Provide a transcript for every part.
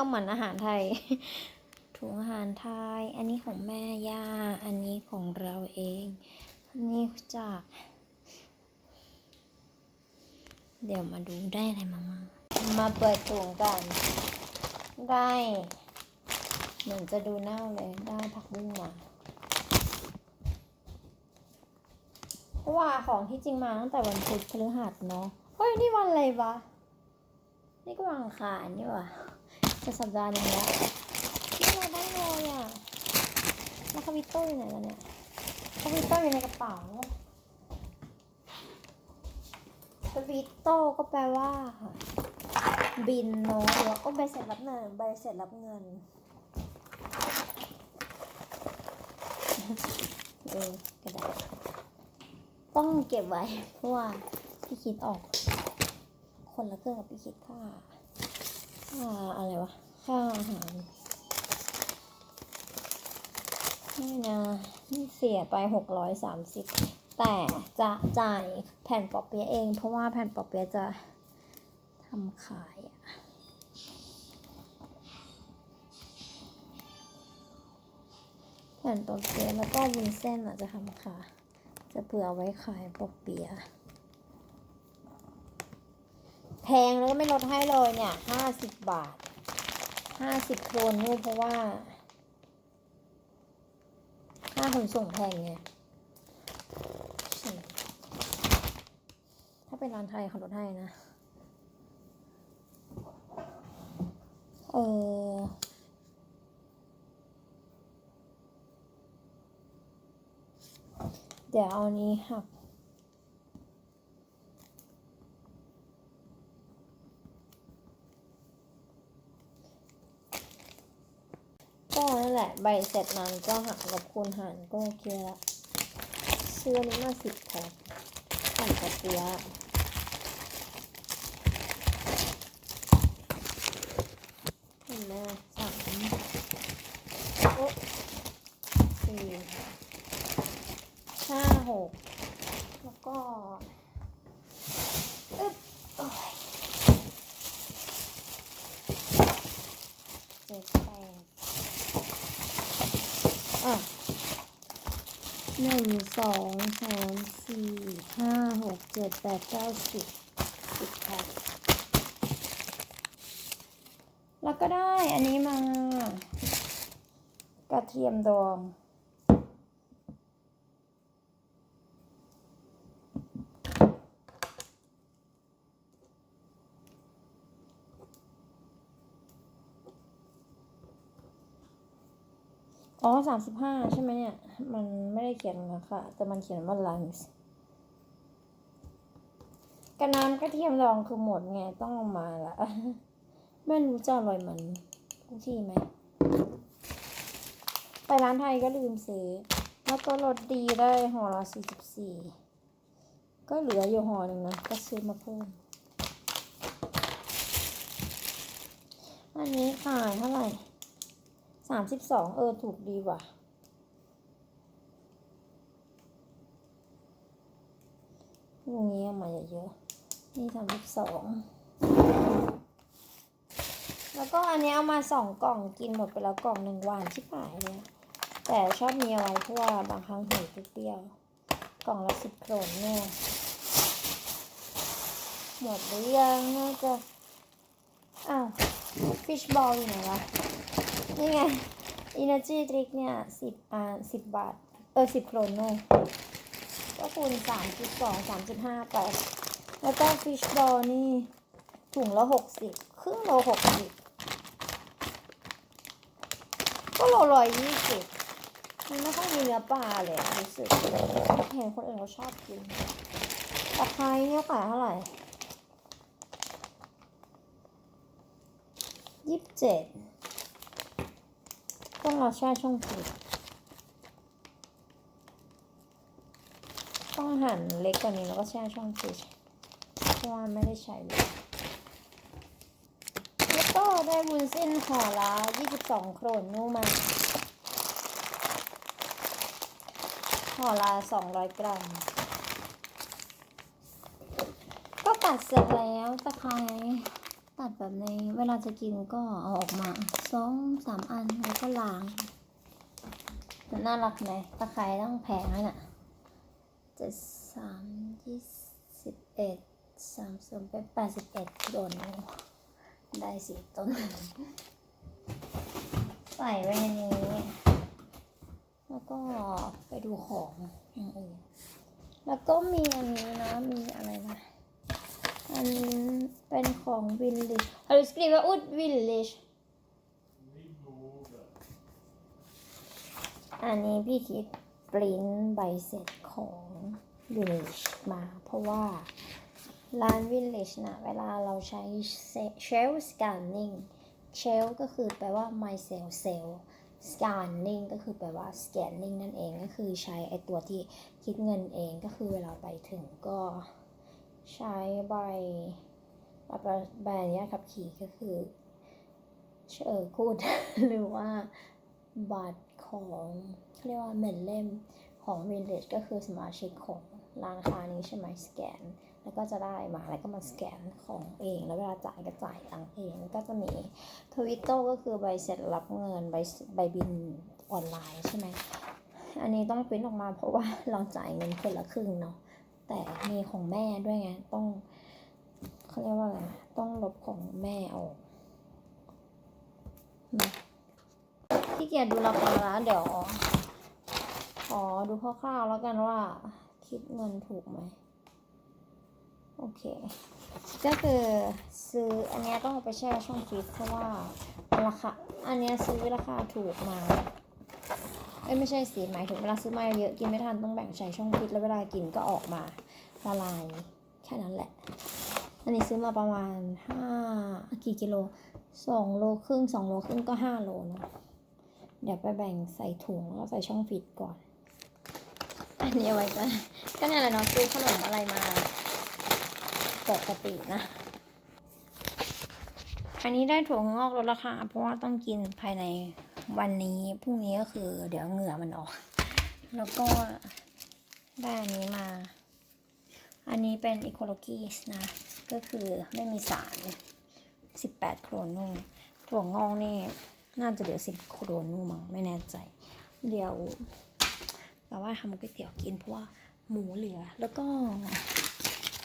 ก็เหมือนอาหารไทย ถุงอาหารไทย อันนี้ของแม่ย่า อันนี้ของเราเอง อันนี้จาก เดี๋ยวมาดูได้อะไรมามั่งมาเปิดถุงกัน ได้ เหมือนจะดูเน่าเลย ได้ผักบุ้งมาเพราะว่าของที่จริงมาตั้งแต่วันพุธพฤหัสเนาะ เฮ้ย นี่วันอะไรวะ นี่ก็วันอังคารนี่หวะ จะสัปดาห์หนึงแล้วนี่เราได้เลยอะแล้วคาวิโต้อยู่ไหนแล้วเนี่ยคาวิโต้อยู่ในกระเป๋าคาวิโต้ก็แปลว่า บินเนาะหรือว่าก็ใบเสร็จรับเงินใบเสร็จรับเงินเออกระดาษต้องเก็บไว้ เพราะว่าพี่คิดออก คนละเครื่องกับพี่คิดค่า ค่าอะไรวะค่าอาหารนี่นะนี่เสียไปหกร้อยสามสิบแต่จะจ่ายแผ่นปอเปี๊ยะเอง เพราะว่าแผ่นปอเปี๊ยะจะทำขายอะแผ่นปอเปียะแล้วก็วุ้นเส้นอะจะทำขายจะเผื่อไว้ขายปอเปี๊ยะ แพงแล้วก็ไม่ลดให้เลยเนี่ยห้าสิบบาทห้าสิบโครนนู่นเพราะว่า ค่าขนส่งแพงไงถ้าเป็นร้านไทยเขาลดให้นะเออเดี๋ยวเอานี้หักนั่นแหละ ใบเสร็จนั้นก็หักกับคูณหารก็โอเคละซื้ออันนี้มาสิบแพ็คผ่านกระเปียมเห็นไหมสามโอ้สี่ห้าหกแล้วก็อึ๊บโอ้ยเจ็ดแปด อะหนึ่ งสองสามสี่ห้าหกเจ็ดแปดเก้าสิบสิบค่ะแล้วก็ได้อันนี้มากระเทียมดอง สามสิบห้าใช่ไหมเนี่ย มันไม่ได้เขียนราคาแต่มันเขียนว่า lunch กระน้ำกระเทียมดองคือหมดไงต้องมาละไม่รู้จะอร่อยเหมือนทุกที่ไหมไปร้านไทยก็ลืมซื้อแล้วก็รสดีได้ห่อละสี่สิบสี่ก็เหลืออยู่ห่อหนึ่งนะ ก็ซื้อมาเพิ่มอันนี้ขายเท่าไหร่ สามสิบสองเออถูกดีว่ะลุงนี้มาเยอะๆนี่สามสิบสองแล้วก็อันนี้เอามาสองกล่องกินหมดไปแล้วกล่องหนึ่งหวานชิบหายเลยแต่ชอบมีอะไรเพราะว่าบางครั้งหิวเปรี้ยวกล่องละสิบโครนเนี่ยหมดหรือยังน่าจะอ้าวฟิชบอลอยู่ไหนวะ นี่ไง Energy Drink เนี่ยสิบอ่าสิบบาท เออสิบโครนเนอะก็คูณสามจุดสองสามจุดห้าไป แล้วก็ฟิชบอลนี่ ถุงละหกสิบครึ่งโลหกสิบก็โลร้อยยี่สิบมันไม่ต้องมีเนื้อปลาเลยรู้สึกเห็นคนอื่นเขาชอบกินตะไคร้เนี่ยขายเท่าไหร่ยี่สิบเจ็ด เราแช่ช่องฟรีซต้องหั่นเล็กกว่านี้แล้วก็แช่ช่องฟรีซเพราะว่าไม่ได้ใช้เลยแล้วก็ได้วุ้นเส้นห่อละ22 โครนนู่มาห่อละ200 กรัม ก็ตัดเสร็จแล้วตะไคร้ตัดแบบในเวลาจะกินก็เอาออกมา สองสามอันแล้วก็ล้างมันน่ารักไหมตะไคร้ต้องแพงแล้วน่ะเจ็ดสามยี่สิบเอ็ดสามสองเป็นแปดสิบเอ็ดโดนได้สิต้น ใส่ไว้ในนี้ แล้วก็ไปดูของอย่างอื่นแล้วก็มีอันนี้นะ มีอะไรนะ อันนี้เป็นของ Village har du skrivit ut Village อัน อันนี้พี่คิดปริ้นใบเสร็จของ Village มาเพราะว่าร้าน Village นะเวลาเราใช้ Shell Scanning Shell ก็คือแปลว่า My Cell Cell Scanning ก็คือแปลว่า Scanning นั่นเองก็คือใช้ไอตัวที่คิดเงินเองก็คือเวลาไปถึงก็ใช้ใบใบใบอนุญาตขับขี่ก็คือเชิญคูดหรือว่าบัตร ของเขาเรียกว่าเหมือนเล่มของ Village ก็คือสมาชิกของร้านค้านี้ใช่ไหมสแกน แล้วก็จะได้มาแล้วก็มาสแกนของเอง แล้วเวลาจ่ายก็จ่ายตังเองก็จะมีทวิตโตก็คือใบเสร็จรับเงินใบใบบินออนไลน์ใช่ไหมอันนี้ต้องปริ้นออกมาเพราะว่าเราจ่ายเงินคนละครึ่งเนาะแต่มีของแม่ด้วยไงต้องเขาเรียกว่าอะไรต้องลบของแม่ออกนะ ที่เกียจดูราคาแล้วเดี๋ยวขอดูคร่าวๆแล้วกันว่าคิดเงินถูกไหมโอเค ก็คือซื้ออันเนี้ยต้องเอาไปแช่ช่องฟรีซเพราะว่าราคาอันเนี้ยซื้อราคาถูกมาเอ้ไม่ใช่สิหมายถึงเวลาซื้อมาเยอะกินไม่ทันต้องแบ่งใส่ช่องฟรีซแล้วเวลากินก็ออกมาละลายแค่นั้นแหละ อันนี้ซื้อมาประมาณห้ากี่กิโลสองโลครึ่งสองโลครึ่งก็ห้าโลเนาะ เดี๋ยวไปแบ่งใส่ถุงแล้วใส่ช่องฟรีซก่อน อันนี้ไว้ก็ก็เนี่ยแหละเนาะซื้อขนมอะไรมาปกตินะ อันนี้ได้ถั่วงอกลดราคาเพราะว่าต้องกินภายในวันนี้พรุ่งนี้ก็คือ เดี๋ยวเหงื่อมันออก แล้วก็ได้อันนี้มา อันนี้เป็น Ecology นะ ก็คือไม่มีสาร 18 โครนูถั่วงอกนี่ น่าจะเหลือ10โครนูมั้งไม่แน่ใจ เดี๋ยวเราว่าทำก๋วยเตี๋ยวกินเพราะว่าหมูเหลือ แล้วก็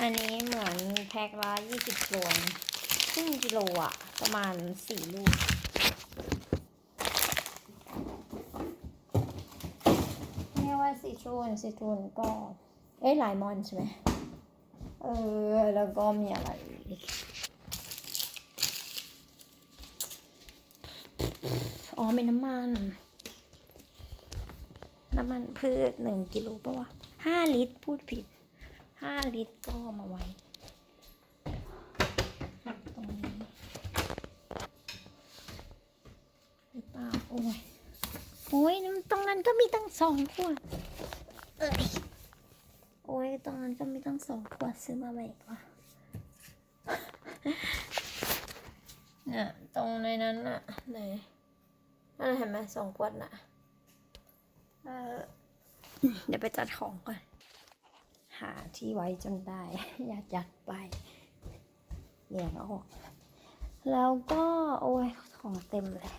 อันนี้เหมือนแพ็คละ20โลนครึ่งกิโลอะประมาณ4ลูกเรียว่าซิตรูนซิตรูนก็ เอ้ยไลมอนใช่ไหมเออ แล้วก็มีอะไรอีกอ๋อ เป็นน้ำมัน น้ำมันพืชหนึ่งกิโลปะวะห้าลิตรพูดผิดห้าลิตรก็เอมาไว้ตรงนี้หรือเปล่าโอ้ยโอ้ยตรงนั้นก็มีตั้งสองขวดเอ้ยโอ้ยตรงนั้นก็มีตั้งสองขวดซื้อมาใหม่กว่าเนี่ยตรงในนั้นน่ะไหน นเห็นไหมสองขวดน่ะเออเดี๋ยวไปจัดของก่อน หาที่ไว้จนได้ อยากยัดไปเรียงออก แล้วก็โอ้ยของเต็มเลย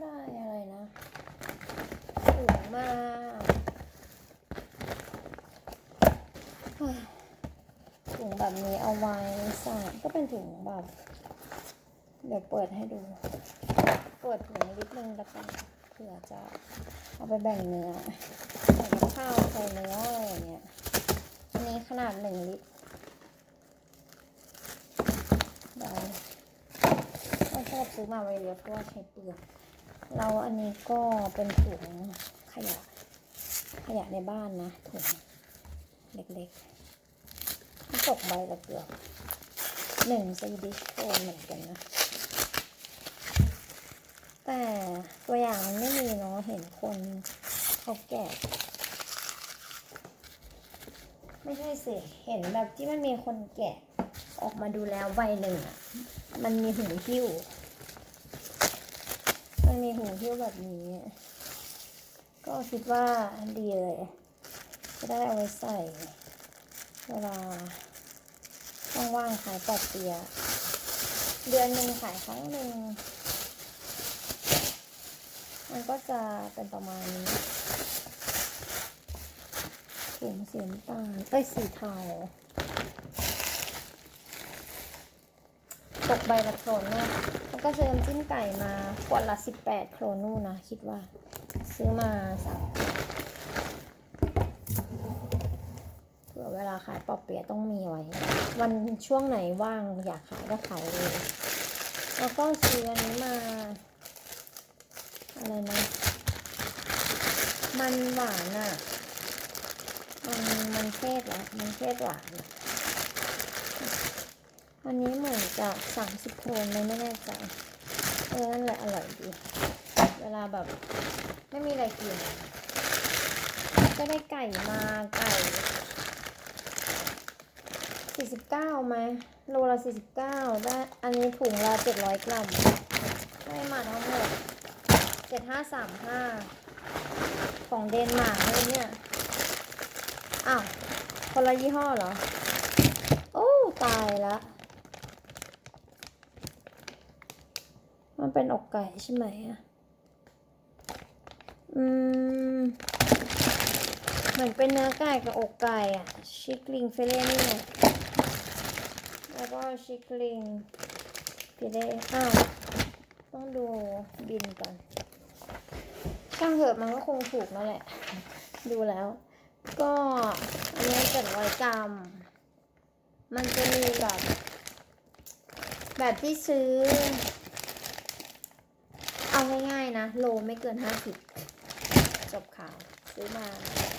ได้อะไรนะถุงมาเฮ้ยถุง แบบนี้เอาไว้ใส่ก็เป็นถุงแบบเดี๋ยวเปิดให้ดู เปิดถุงนิดนึงแล้วกันเผื่อจะเอาไปแบ่งเนื้อใส่กับข้าวใส่เนื้ออะไรอย่างเงี้ยอันนี้ขนาดหนึ่งลิตรเดี๋ยวชอบซื้อมาไว้เยอะเพราะว่าใช้เปลือกเราอันนี้ก็เป็นถุงขยะ ขยะในบ้านนะถุงเล็กๆ ตกใบละเกือบหนึ่งซีดิโคนเหมือนกันนะ แต่ตัวอย่างมันไม่มีเนาะเห็นคนเขาแกะไม่ใช่สิ เห็นแบบที่มันมีคนแกะออกมาดูแล้วใบหนึ่งอะ มันมีหูหิ้ว มันมีหูหิ้วแบบนี้ ก็คิดว่าดีเลย จะได้เอาไว้ใส่ เวลา ว่างๆขายปอดเปียเดือนหนึ่งขายครั้งหนึ่งมันก็จะเป็นประมาณนี้ถุงสีน้ำตาลเอ้ยสีเทาตกใบละโครนูแล้วก็ซื้อน้ำจิ้มไก่มาขวดละสิบแปดโครนูนะ คิดว่า ซื้อมาสาม เวลาขายปอเปียะต้องมีไว้ วันช่วงไหนว่างอยากขายก็ขายเลย แล้วก็ซื้ออันนี้มา อะไรนะ มันหวานอะ่ะ มันมันเทศเหรอมันเทศหวานอันนี้เหมือนจะสามสิบโครนเลยไม่แน่ใจเออนั่นแหละอร่อยดี เวลาแบบไม่มีอะไรกินก็ได้ไก่มาไก่ สี่สิบเก้าไหมโลละสี่สิบเก้าได้อันนี้ถุงละเจ็ดร้อยกรัมได้มาทั้งหมดเจ็ดห้าสามห้าของเดนมาร์กเลยเนี่ยอ้าวคนละยี่ห้อเหรอ โอ้ตายละมันเป็นอกไก่ใช่ไหมอะอืมเหมือนเป็นเนื้อไก่กับอกไก่อะชิคลิงเฟเล่นี่ไง แล้วก็ชิคลิงฟิเล่อ้าวต้องดูบินก่อนช่างเถอะมันก็คงถูกนั่นแหละ ดูแล้ว ก็อันนี้เจ็ดร้อยกรัม มันจะมีแบบ แบบที่ซื้อ เอาง่ายๆนะ โลไม่เกินห้าสิบจบข่าว ซื้อมา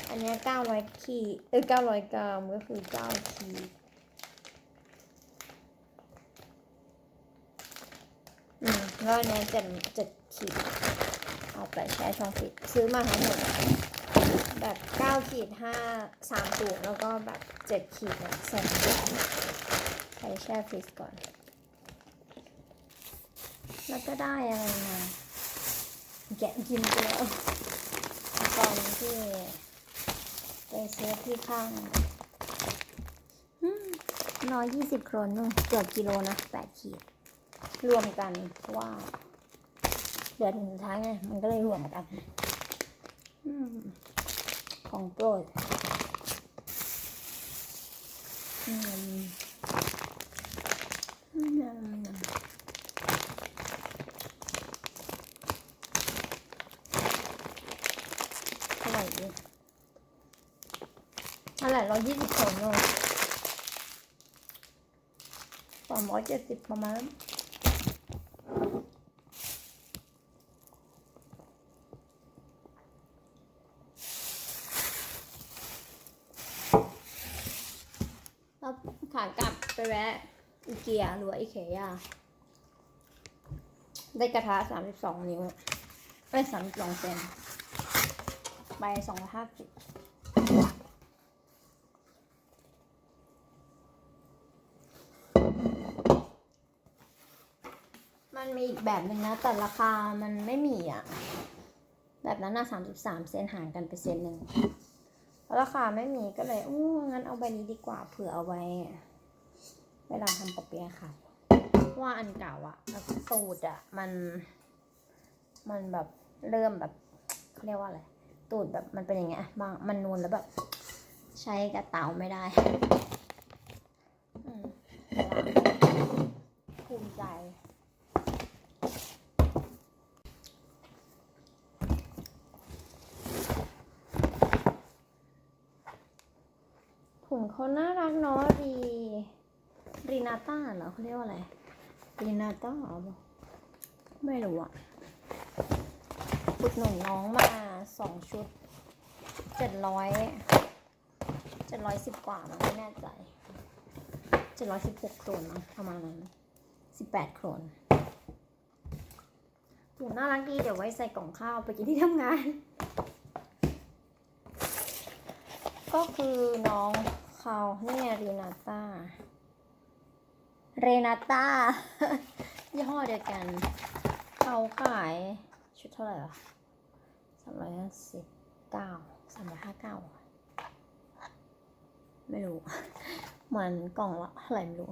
อันนี้เก้าร้อยขีดเออเก้าร้อยกรัมก็คือเก้าขีด อืมแล้วอันเนี้ยเจ็ดเจ็ดขีดเอาไปแช่ช่องฟิตซื้อมาทั้งหมดแบบเก้าขีดห้าสามถุงแล้วก็แบบเจ็ดขีดเนี่ยสองถุงไปแช่ฟรีซก่อน แล้วก็ได้อะไรมาแกะกินไปแล้วตอนที่ไปซื้อที่ข้างร้อยยี่สิบโครนนู่นเกือบกิโลนะแปดขีด รวมกันเพราะว่าเดือนสุดท้ายไงมันก็เลยรวมกันอของโปรดอืมอืมอร่อยดีอะไรร้อยยี่สิบสองโลสามร้อยเจ็ดสิบประมาณ แล้วขากลับไปแวะอีเกียหรือว่าอีเคียได้กระทะสามสิบสองนิ้วเอ้ยสามสิบสองเซนใบสองร้อยห้าสิบมันมีอีกแบบหนึ่งนะ แต่ราคามันไม่มีอะ แบบนั้นน่ะสามสิบสามเซนห่างกันไปเซนหนึ่ง ราคาไม่มีก็เลยอู้งั้นเอาใบนี้ดีกว่าเผื่อเอาไว้เวลาทำปอเปียะค่ะ ว่าอันเก่าอะแล้วก็สูตรอะมัน มันแบบเริ่มแบบเขาเรียกว่าอะไรตูดแบบมันเป็นอย่างเงี้ยบางมันนูนแล้วแบบ ใช้กระเตาไม่ได้อืมภูมิใจ ถุง เขาน่ารักเนาะรีรีนาต้าเหรอเขาเรียกว่าอะไรรีนาต้าเหรอไม่รู้อะอุดหนุนน้องมาสองชุดเจ็ดร้อยเจ็ดร้อยสิบกว่ามันไม่แน่ใจเจ็ดร้อยสิบหกโครนมั้งประมาณนั้นสิบแปดโครนถุงน่ารักดีเดี๋ยวไว้ใส่กล่องข้าวไปกินที่ทำงาน ก็คือน้อง เขาเนี่ยรีนาต้า เรนาต้า ยี่ห้อเดียวกัน เขาขายชุดเท่าไหร่วะสามร้อยสิบเก้าสามร้อยห้าเก้าไม่รู้ เหมือนกล่องละเท่าไหร่ไม่รู้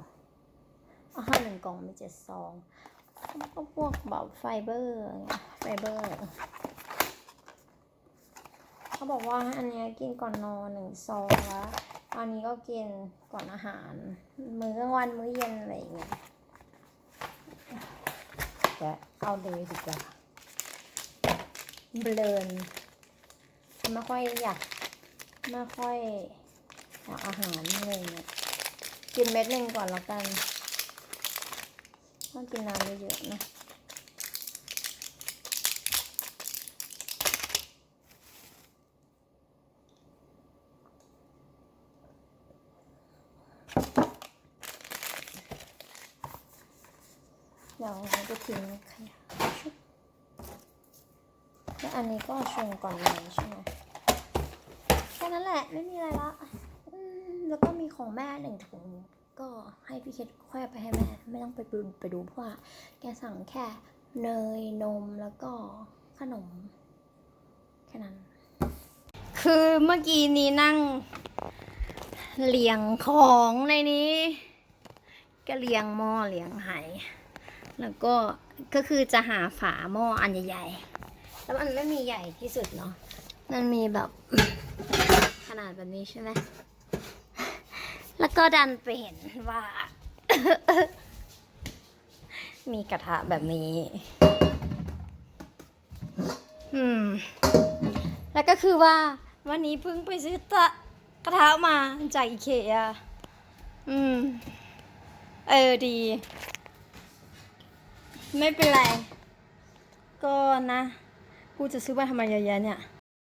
อาหารหนึ่งกล่องมีเจ็ดซองก็พวกแบบไฟเบอร์ไงไฟเบอร์ เขาบอกว่าอันนี้กินก่อนนอนหนึ่งซองแล้ว อันนี้ก็กินก่อนอาหาร มื้อกลางวันมื้อเย็นอะไรอย่างเงี้ยแต่เอาเลยดีกว่าเบลนไม่ค่อยอยากไม่ค่อยอยากอาหารอะไรอย่างเงี้ยกินเม็ดหนึ่งก่อนแล้วกันต้องกินน้ำเยอะๆนะ เดี๋ยวเราจะทิ้งขยะชุบแล้วอันนี้ก็ชงก่อนนอนใช่ไหมแค่นั้นแหละไม่มีอะไรละแล้วก็มีของแม่หนึ่งถุงก็ให้พี่เคทค่อยไปให้แม่ ไม่ต้องไปดูไปดูเพราะว่าแกสั่งแค่เนยนมแล้วก็ขนม แค่นั้น คือเมื่อกี้นี้นั่งเลียงของในนี้ ก็เลียงหม้อเลียงไห แล้วก็ก็คือจะหาฝาหม้ออันใหญ่ๆ แล้วมันไม่มีใหญ่ที่สุดเนาะ มันมีแบบขนาดแบบนี้ใช่ไหม แล้วก็ดันไปเห็นว่า มีกระทะแบบนี้ อืม แล้วก็คือว่าวันนี้เพิ่งไปซื้อตะกระทะมาจากอีเคอะอืม เออดี ไม่เป็นไร ก็นะ กูจะซื้อมาทำไมเยอะแยะเนี่ย